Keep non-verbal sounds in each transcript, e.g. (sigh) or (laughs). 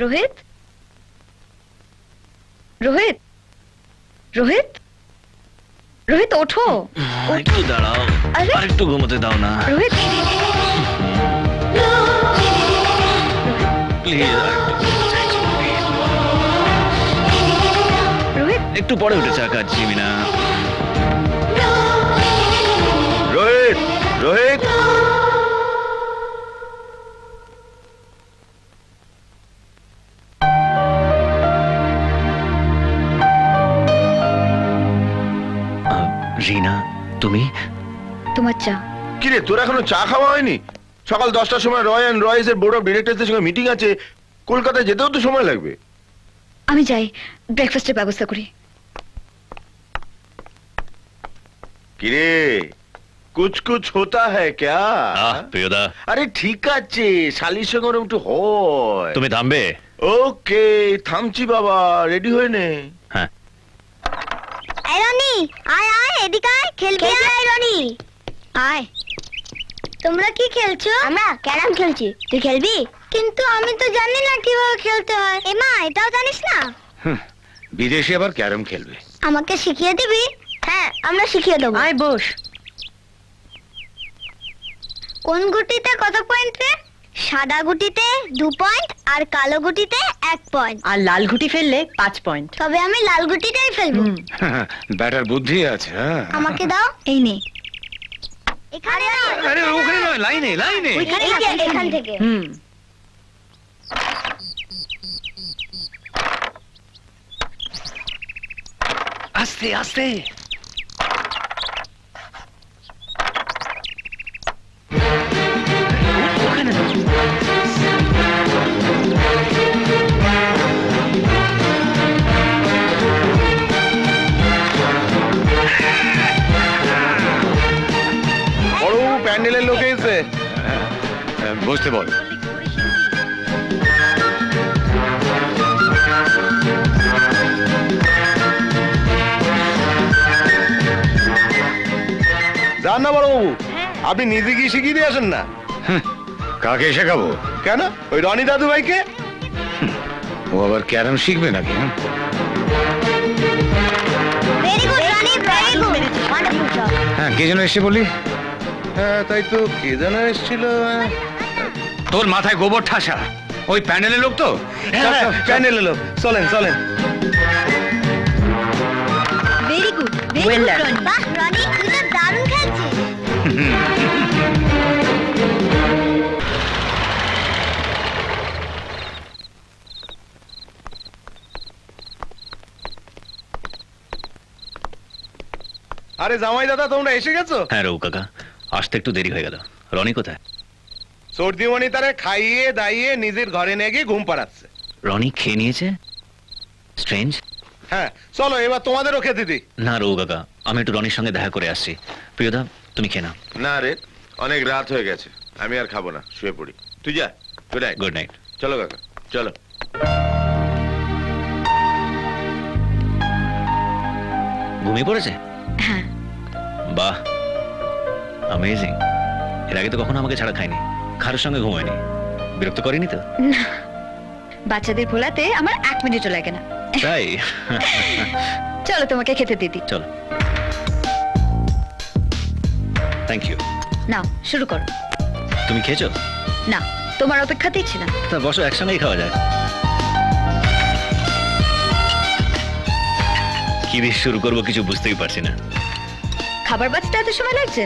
রোহিত? রোহিত? রোহিত? রোহিত ওঠো। একটু দাঁড়াও। আর। একটু ঘুমোতে দাও না। রোহিত? প্লিজ রোহিত? একটু পরে উঠে চা খাচ্ছি মিনা। তুমি? তোমার চা। কিরে তোর এখনও চা খাওয়া হয়নি? সকাল দশটার সময় রয় অ্যান্ড রয়েস এর বোর্ড অফ ডিরেক্টরদের সঙ্গে মিটিং আছে। কলকাতায় যেতেও তো সময় লাগবে। আমি যাই ব্রেকফাস্টের ব্যবস্থা করি। কিরে কুছ কুছ হোতা হ্যায় ক্যা? আহ প্রিয়দা। আরে ঠিক আছে শালির সঙ্গে একটু হয়। তুমি থামবে? ওকে থামছি বাবা রেডি হয়ে নে। এই রনি আয় আয় এদিকে আয় খেলবি আয়। রনি। আয়। তোমরা কি খেলছো? আমরা ক্যারাম খেলছি। তুই খেলবি? কিন্তু আমি তো জানি না কীভাবে খেলতে হয়। এমা এটাও জানিস না? বিদেশে আবার ক্যারম খেলবে। আমাকে শিখিয়ে দিবি? হ্যাঁ আমরা শিখিয়ে দেবো। আয় বস। কোন গুটিতে কত পয়েন্ট রে? সাদা গুটিতে দু পয়েন্ট আর কালো গুটিতে এক পয়েন্ট আর লাল গুটি ফেললে পাঁচ পয়েন্ট তবে আমি লাল গুটিটাই ফেলব। (laughs) ব্যাটার বুদ্ধি আছে হ্যাঁ। আমাকে দাও। এই নে। এখানে আরে ওখানে নয় লাইনে লাইনে। ওইখানে এখান। থেকে। হুম। আস্তে আস্তে। বসতে বল। যান না বড় বাবু আপনি নিজে গিয়ে শিখিয়ে দিয়ে আসেন না? কাকে শেখাবো? কেন? ওই রনি দাদু ভাইকে ও আবার ক্যারাম শিখবে নাকি হ্যাঁ? Very good Rony very good wonderful job হ্যাঁ কে যেন এসে বলি? হ্যাঁ তাই তো কে যেন এসেছিল তোর মাথায় গোবর ঠাসা। ওই প্যান্ডেলের লোক তো? হ্যাঁ, প্যান্ডেলের লোক। চলেন চলেন। Very good very good Rony বাহ রনি তুই তো দারুণ খেলছিস আরে জামাই দাদা তোমরা এসে গেছো? হ্যাঁ রঘু কাকা। আসতে একটু দেরি হয়ে গেল। রনি কোথায়? সর্দিমণি তারে খাইয়ে দাইয়ে নিজের ঘরে নিয়ে গিয়ে ঘুম পাড়াচ্ছে। রনি খেয়ে নিয়েছে? স্ট্রেঞ্জ হ্যাঁ চলো এবার তোমাদেরও খেতে দিই। না রঘু কাকা আমি একটু রনির সঙ্গে দেখা করে আসছি। প্রিয়দা তুমি খেয়ে নাও। না রে অনেক রাত হয়ে গেছে আমি আর খাব না শুয়ে পড়ি। তুই যা গুড নাইট গুড নাইট চলো কাকা চলো। ঘুমিয়ে পড়েছে? হ্যাঁ। বাহ অ্যামেজিং এর আগে তো কখনো আমাকে ছাড়া খায়নি। কারোর সঙ্গে ঘুমায়নি। বিরক্ত করেনি তো? বাচ্চাদের ভোলাতে আমার এক মিনিটও লাগে না। তাই? চলো তোমাকে খেতে দিদি চলো। থ্যাংক ইউ নাও শুরু করো। তুমি খেয়েছো? না তোমার অপেক্ষাতেই ছিলাম। তা বসো একসঙ্গেই খাওয়া যায়। কি দিয়ে শুরু করব কিছু বুঝতেই পারছি না। খাবার বাঁচতে এত সময় লাগছে?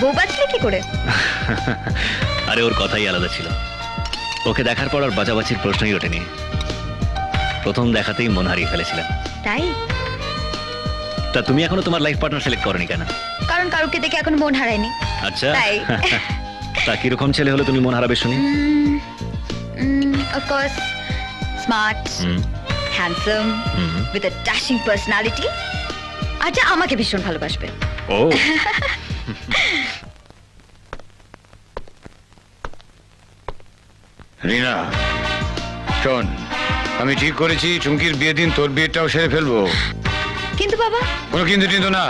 বউ বাঁচলে কি করে? (laughs) আরে ওর কথাই আলাদা ছিল। ওকে দেখার পর আর বাজাবাচির প্রশ্নই ওঠেনি। প্রথম দেখাতেই মন হারিয়ে ফেলেছিলাম। তাই? তা তুমি এখনও তোমার লাইফ পার্টনার সিলেক্ট করনি কেন? কারণ কারুকে দেখে এখন মন হারায়নি। আচ্ছা। তাই। তা কীরকম ছেলে হলে তুমি মন হারাবে শুনি? Of course smart handsome. With a dashing personality যা আমাকে ভীষণ ভালোবাসবে। ও। (laughs) রিনা শোন আমি ঠিক করেছি চুমকির বিয়ে দিন তোর বিয়েটাও সেরে ফেলব। কিন্তু বাবা। কোনো কিন্তু কিন্তু না।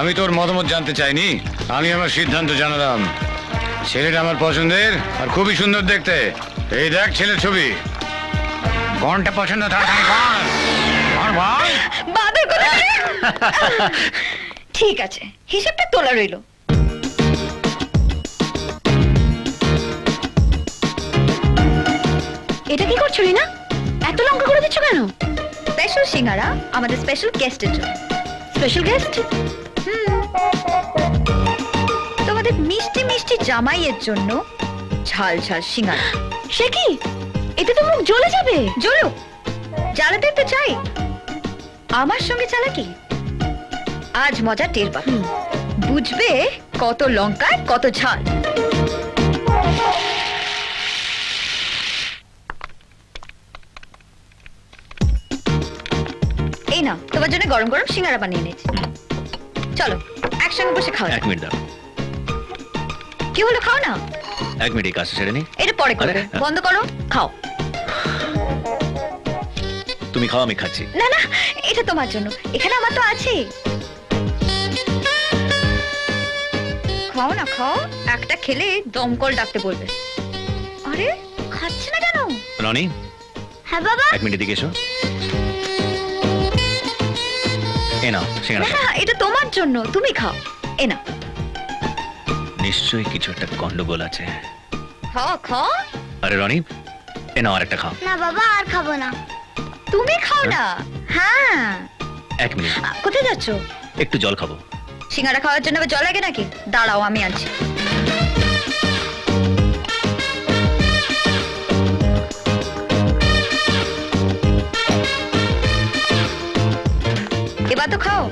আমি তোর মতামত জানতে চাইনি আমি আমার সিদ্ধান্ত জানালাম। ছেলেটা আমার পছন্দের আর খুবই সুন্দর দেখতে। এই দেখ ছেলের ছবি। কোনটা পছন্দ তাড়াতাড়ি বল বাদর কোথাকার! ঠিক আছে হিসেবটা তোলা রইল। এটা কি করছ রিনা? এত লঙ্কা করে দিচ্ছ কেন? স্পেশাল সিঙ্গারা আমাদের স্পেশাল গেস্টের জন্য। স্পেশাল গেস্ট তোমাদের মিষ্টি মিষ্টি জামাইয়ের জন্য ঝাল ঝাল সিঙ্গারা। সে কি? এতে তো মুখ জ্বলে যাবে। জ্বলুক। জ্বালাতে তো চাই। আমার সঙ্গে চালাকি আজ মজা টের পাবে। বুঝবে কত লঙ্কায় কত ঝাল। এই না তোমার জন্য গরম গরম সিঙ্গারা বানিয়ে এনেছি চলো একসঙ্গে বসে খাওয়া এক মিনিট দাও। কি হলো খাও না? এক মিনিট এই কাজটা সেরে নি। এটা পরে করবে। বন্ধ করো খাও। তুমি খাও আমি খাচ্ছি। না না এটা তোমার জন্য। এখানে আমার তো আছে খাও না খাও। একটা খেলে দমকল ডাকতে বলবে। আরে খাচ্ছে না কেন? রনি? হ্যাঁ বাবা? এক মিনিট দিকে এসো। নাও সিঙ্গারা না না, এটা তোমার জন্য তুমি খাও। এ না নিশ্চয়ই কিছু একটা গন্ডগোল আছে। খাও খাও। আরে রনি এ নাও আর একটা খাও। না বাবা আর খাব না। তুমি খাও না? হ্যাঁ। এক মিনিট। আ, কোথায় যাচ্ছ? একটু জল খাব। সিঙ্গারা খাওয়ার জন্য আবার জল লাগে নাকি? দাঁড়াও আমি আনছি। এবার তো খাও?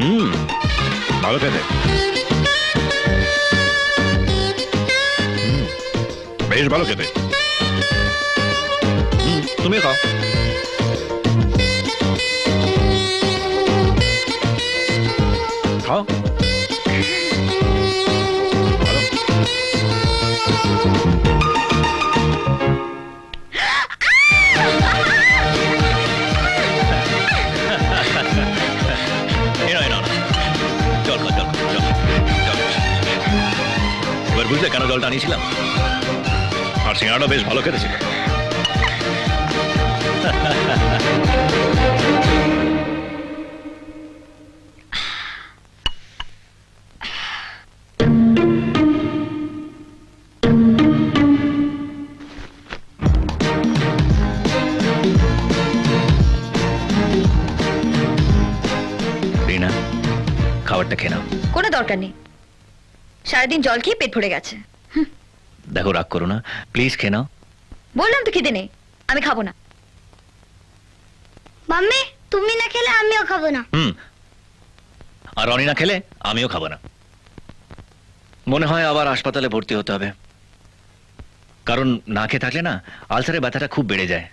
হুম ভালো খেতে। বেশ ভালো খেতে। তুমিও খাও। খাও। বুঝলে কেন জলটা আনিয়েছিলাম? আর সিঙ্গারাটা বেশ ভালো খেতে ছিল খাবারটা খেয়ে নাও। কোনো দরকার নেই। সারাদিন জল খেয়ে পেট ভরে গেছে। দেখো রাগ করো না। প্লিজ খেয়ে নাও। বললাম তো খিদে নেই। আমি খাব না। মাম্মি তুমি না খেলে আমিও খাব না। হুম। আর রনি না খেলে আমিও খাব না। মনে হয় আবার হাসপাতালে ভর্তি হতে হবে। কারণ না খেয়ে থাকলে না আলসারের ব্যথাটা খুব বেড়ে যায়।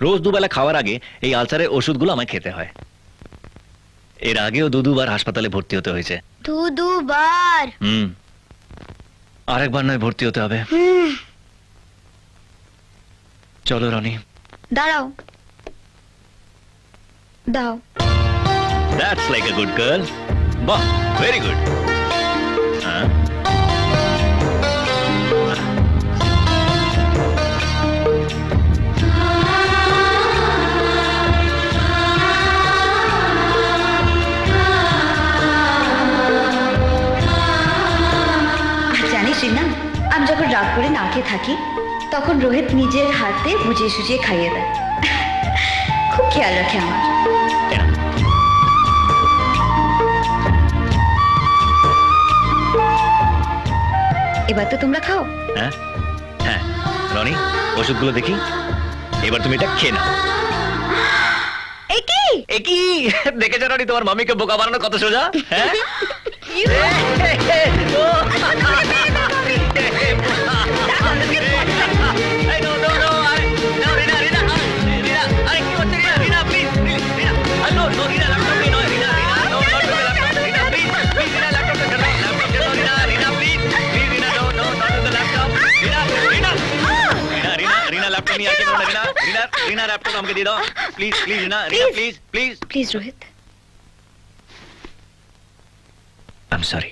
রোজ দুবেলা খাওয়ার আগে এই আলসারের ওষুধগুলো আমায় খেতে হয়। এর আগেও দু দুবার হাসপাতালে ভর্তি হতে হয়েছে। দু দুবার। হুম। আরেকবার নয় ভর্তি হতে হবে। চলো রনি। দাঁড়াও। দাও that's like a good girl বাহ ভেরি গুড আমি যখন রাগ করে না খেয়ে থাকি তখন রোহিত নিজের হাতে বুঝিয়ে সুজিয়ে খাইয়ে দেয়। খুব খেয়াল রাখে আমার। এবার তো তোমরা খাও। হ্যাঁ? হ্যাঁ রনি ওষুধগুলো দেখি। এবার তুমি এটা খেয়ে নাও। এই কি? এ কি? দেখেছ রনি তোমার মামিকে বোকা বানানো কত সোজা? হ্যাঁ? (laughs) তো আমাকে দিয়ে দাও। প্লিজ প্লিজ না Rina please please please Rohit I am sorry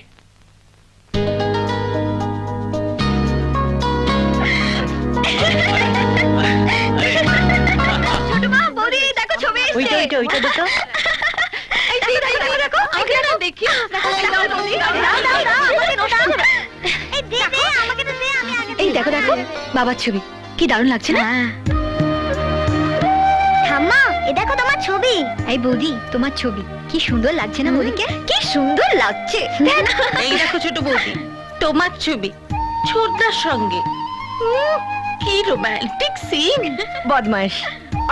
এই দেখো দেখো বাবার ছবি। কি দারুণ লাগছে না? এই বৌদি তোমার ছবি। কি সুন্দর লাগছে না বৌদিকে? কি সুন্দর লাগছে। এই দেখো ছোট বৌদি তোমার ছবি ছোটদার সঙ্গে। উম, কি রোমান্টিক সিন বদমাইশ।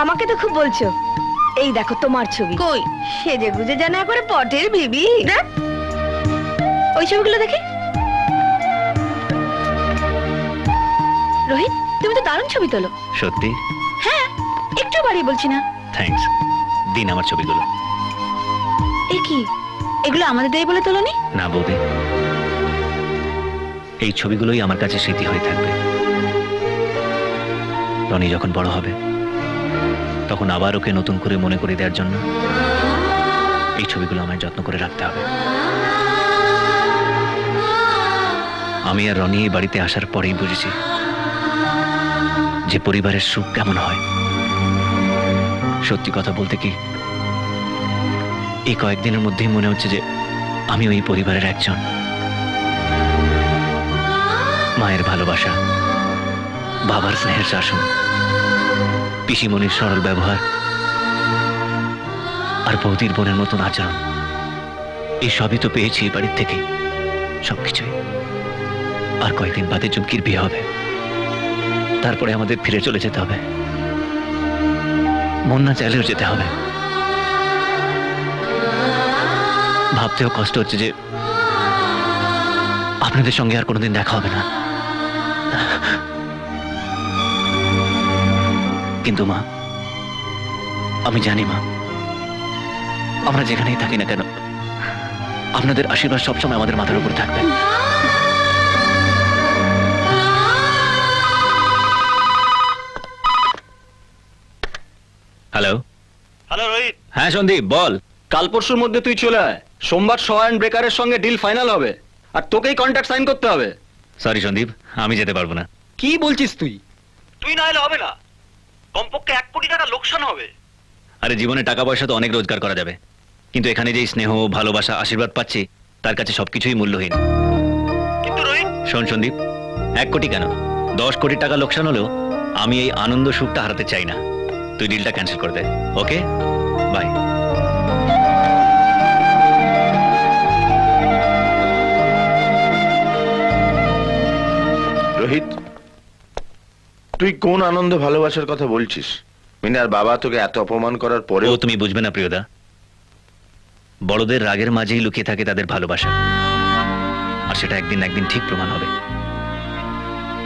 আমাকে তো খুব বলছো। এই দেখো তোমার ছবি। কই? সেজে গুজে যেন একবারে পটের বিবি। ওই ছবিগুলো দেখি। রোহিত তুমি তো দারুণ ছবি তোলো। সত্যি? হ্যাঁ একটু বাড়িয়ে বলছি না। থ্যাঙ্কস দিন আমার ছবিগুলো। এ কি? এগুলো আমাদের দেয় বলে তোলনি? না বৌদি। এই ছবিগুলোই আমার কাছে স্মৃতি হয়ে থাকবে। রনি যখন বড় হবে তখন আবার ওকে নতুন করে মনে করে দেওয়ার জন্য এই ছবিগুলো আমায় যত্ন করে রাখতে হবে। আমি আর রনি এই বাড়িতে আসার পরেই বুঝেছি যে পরিবারের সুখ কেমন হয়। সত্যি কথা বলতে কি, এই কয়েকদিনের মধ্যেই মনে হচ্ছে যে আমি ওই পরিবারের একজন। মায়ের ভালোবাসা, বাবার স্নেহের শাসন, পিসিমণির সরল ব্যবহার, আর বৌদির বোনের মতন আচরণ, এই সবই তো পেয়েছি বাড়ির থেকে। সবকিছুই। আর কয়েকদিন বাদে চুমকির বিয়ে হবে। তারপরে আমাদের ফিরে চলে যেতে হবে। মন না চাইলেও যেতে হবে। ভাবতেও কষ্ট হচ্ছে যে আপনাদের সঙ্গে আর কোনোদিন দেখা হবে না। কিন্তু মা, আমি জানি মা, আমরা যেখানেই থাকি না কেন, আপনাদের আশীর্বাদ সবসময় আমাদের মাথার উপর থাকবে। হ্যালো হ্যালো রোহিত হ্যাঁ সন্দীপ বল। কাল পরশুর মধ্যে তুই চলে আয়। সোমবার শ অ্যান্ড ব্রেকারের সঙ্গে ডিল ফাইনাল হবে। আর তোকেই কন্ট্রাক্ট সাইন করতে হবে। সরি সন্দীপ আমি যেতে পারব না। কি বলছিস তুই? তুই না এলে হবে না। কমপক্ষে এক কোটি টাকা লোকসান হবে। আরে জীবনে টাকা পয়সা তো অনেক রোজগার করা যাবে। কিন্তু এখানে যেই স্নেহ ভালোবাসা আশীর্বাদ পাচ্ছি তার কাছে সবকিছুই মূল্যহীন। কিন্তু রোহিত শোন সন্দীপ এক কোটি কেন? দশ কোটি টাকা লোকসান হলেও আমি এই আনন্দ সুখটা হারাতে চাই না। তুই ডিলটা ক্যান্সেল করে দে ওকে বাই রোহিত তুই কোন আনন্দ ভালোবাসার কথা বলছিস? মিনার বাবা তোকে এত অপমান করার পরেও তুমি বুঝবে না প্রিয়দা। বড়দের রাগের মাঝেই লুকিয়ে থাকে তাদের ভালোবাসা। আর সেটা একদিন একদিন ঠিক প্রমাণ হবে।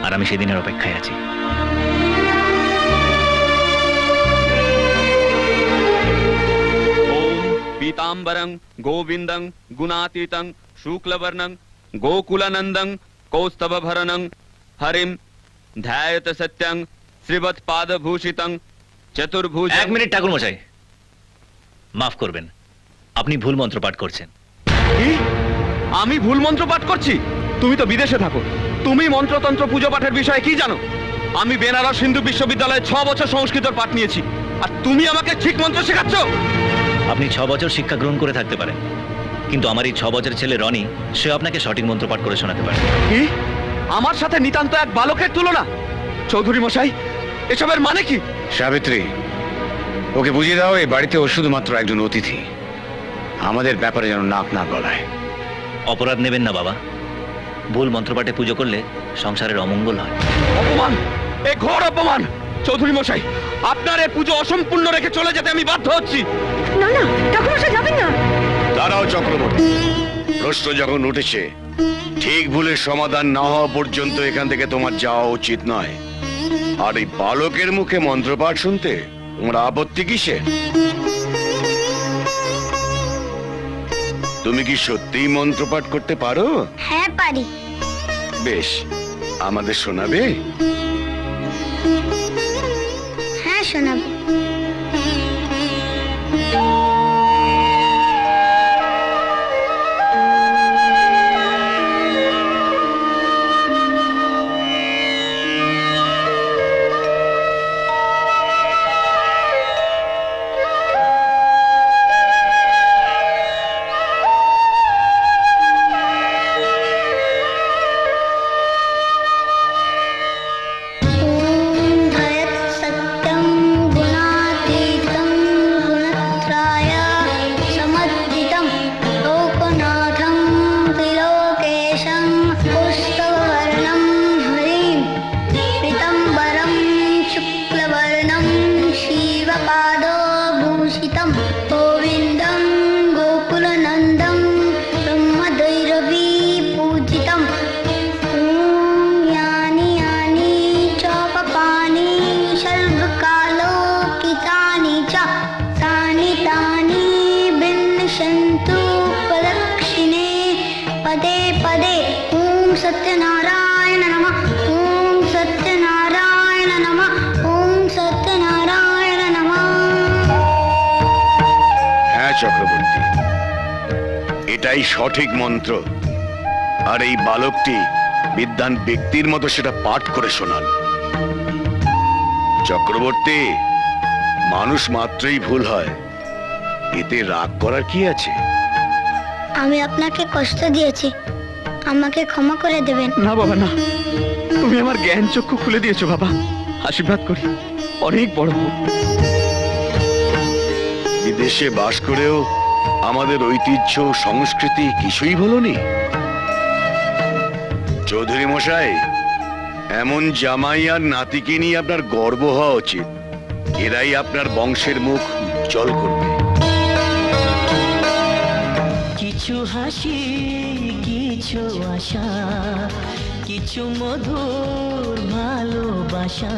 আর আমি সেদিনের অপেক্ষায় আছি। పీతాంబరం గోవిందం గుణాతీతం శుక్లవర్ణం గోకులనందం కౌస్తభభరణం హరిం ধ্যায়ত সত্যং শ্রীবৎ পাদভূষিতং চতুর্ভুজ এক মিনিট ঠাকুর মশাই মাফ করবেন আপনি ভুল মন্ত্র পাঠ করছেন কি আমি ভুল মন্ত্র পাঠ করছি তুমি তো বিদেশে থাকো তুমি মন্ত্রতন্ত্র পুজো পাঠের বিষয়ে কি জানো আমি বেনারস হিন্দু বিশ্ববিদ্যালয়ে ছ বছর সংস্কৃতর পাঠ নিয়েছি আর তুমি আমাকে ঠিক মন্ত্র শেখাচ্ছ আপনি ছ বছর শিক্ষা গ্রহণ করে থাকতে পারেন। কিন্তু আমার এই ছ বছরের ছেলে রনি সে আপনাকে সঠিক মন্ত্র পাঠ করে শোনাতে পারে। কি? আমার সাথে নিতান্ত এক বালকের তুলনা? চৌধুরী মশাই এসবের মানে কি? সাবিত্রী ওকে বুঝিয়ে দাও এই বাড়িতে ও শুধুমাত্র একজন অতিথি। আমাদের ব্যাপারে যেন নাক না গলায়। অপরাধ নেবেন না বাবা। ভুল মন্ত্রপাঠে পুজো করলে সংসারের অমঙ্গল হয়। অপমান! এ ঘোর অপমান! চৌধুরী মশাই আপনার এ পুজো অসম্পূর্ণ রেখে চলে যেতে আমি বাধ্য হচ্ছি। না না ঠাকুর মশাই যাবেন না। দাঁড়াও চক্রবর্তী। প্রশ্ন যখন উঠেছে ঠিক ভুলের সমাধান না হওয়া পর্যন্ত এখান থেকে তোমার যাওয়া উচিত নয়। আর এই বালকের মুখে মন্ত্রপাঠ শুনতে তোমার আপত্তি কিসে তুমি কি সত্যিই মন্ত্রপাঠ করতে পারো? হ্যাঁ পারি। বেশ আমাদের শোনাবে? হ্যাঁ শোনাবো। চক্রবর্তী। এটাই সঠিক মন্ত্র। আর এই বালকটি বিদ্যান ব্যক্তির মতো সেটা পাঠ করে শোনান। চক্রবর্তী মানুষ মাত্রই ভুল হয়। এতে রাগ করার কি আছে? আমি আপনাকে কষ্ট দিয়েছি। আমাকে ক্ষমা করে দেবেন। না বাবা না। তুমি আমার জ্ঞান চক্ষু খুলে দিয়েছ বাবা। আশীর্বাদ করি। অনেক বড় হোক। বিদেশে বাস করেও আমাদের ঐতিহ্য সংস্কৃতি কিছুই বলনি চৌধুরী মশাই, এমন জামাই আর নাতিকে নিয়ে আপনার গর্ব হওয়া উচিত। এরাই আপনার বংশের মুখ জল করবে। কিছু হাসি, কিছু আশা, কিছু মধুর ভালোবাসা।